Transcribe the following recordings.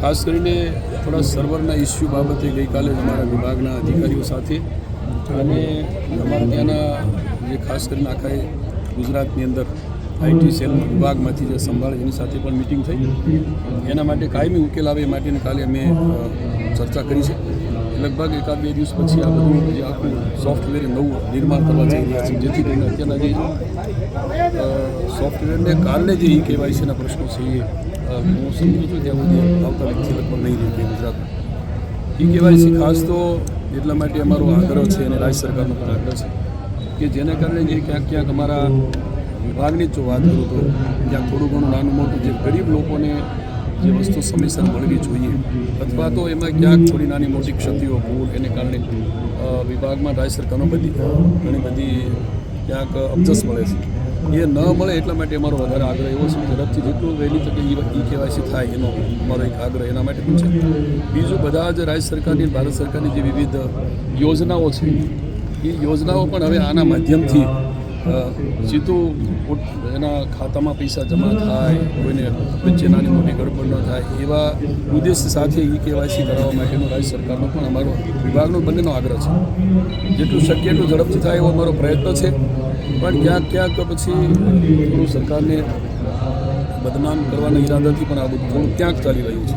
ખાસ કરીને થોડા સર્વરના ઇસ્યુ બાબતે ગઈકાલે જ અમારા વિભાગના અધિકારીઓ સાથે અને અમારા ત્યાંના જે ખાસ કરીને આખા ગુજરાતની અંદર આઈટી સેલ વિભાગમાંથી જે સંભાળે એની સાથે પણ મિટિંગ થઈ. એના માટે કાયમી ઉકેલ આવે એ માટેને કાલે અમે ચર્ચા કરી છે. લગભગ એકાદ બે દિવસ પછી આ બધું જે આખું સોફ્ટવેર નવું નિર્માણ કરવા જઈ રહ્યા છે. જેથી કરીને અત્યારના જે સોફ્ટવેરને કારણે જે ઈ કેવાયસીના પ્રશ્નો છે એ હું સમજું છું ત્યાં સુધી આવતા વ્યક્તિ લગભગ નહીં રહે ગુજરાતમાં ઈ કેવાયસી ખાસ તો એટલા માટે અમારો આગ્રહ છે અને રાજ્ય સરકારનો પણ આગ્રહ છે કે જેને કારણે જે ક્યાંક ક્યાંક અમારા વિભાગની જ જો વાત કરું તો, જ્યાં થોડું ઘણું નાનું મોટું જે ગરીબ લોકોને જે વસ્તુ સમયસર મળવી જોઈએ અથવા તો એમાં ક્યાંક થોડી નાની મોટી ક્ષતિઓ, ભૂલ એને કારણે વિભાગમાં રાજ્ય સરકારનો બધી, ઘણી બધી ક્યાંક અબજસ મળે છે. એ ન મળે એટલા માટે અમારો વધારે આગ્રહ એવો છે ઝડપથી જેટલું વહેલી તકે ઈ કેવાયસી થાય એનો અમારો એક આગ્રહ એના માટે પણ છે. બીજું બધા જ રાજ્ય સરકારની, ભારત સરકારની જે વિવિધ યોજનાઓ છે, એ યોજનાઓ પણ હવે આના માધ્યમથી સીધું એના ખાતામાં પૈસા જમા થાય, કોઈને વચ્ચે નાની મોટી ગડબડ ન થાય, એવા ઉદ્દેશ સાથે ઈ કેવાયસી કરાવવા માટેનો રાજ્ય સરકારનો પણ અમારો વિભાગનો બંનેનો આગ્રહ છે. જેટલું શક્ય એટલું ઝડપથી થાય એવો અમારો પ્રયત્ન છે. પણ ક્યાંક ક્યાંક પછી સરકારને બદનામ કરવાના ઈરાદાથી પણ આ બધું થોડું ક્યાંક ચાલી રહ્યું છે.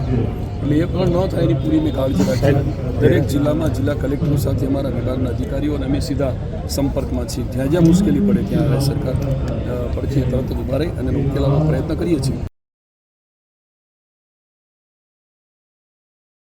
એટલે એ પણ ન થાય એની પૂરી મેં કાળજી રાખી. દરેક જિલ્લામાં જિલ્લા કલેક્ટરો સાથે અમારા વિભાગના અધિકારીઓ અને અમે સીધા સંપર્કમાં છીએ. જ્યાં જ્યાં મુશ્કેલી પડે ત્યાં સરકાર પડખે તરત જ ઊભા રહી અને એનો પ્રયત્ન કરીએ છીએ.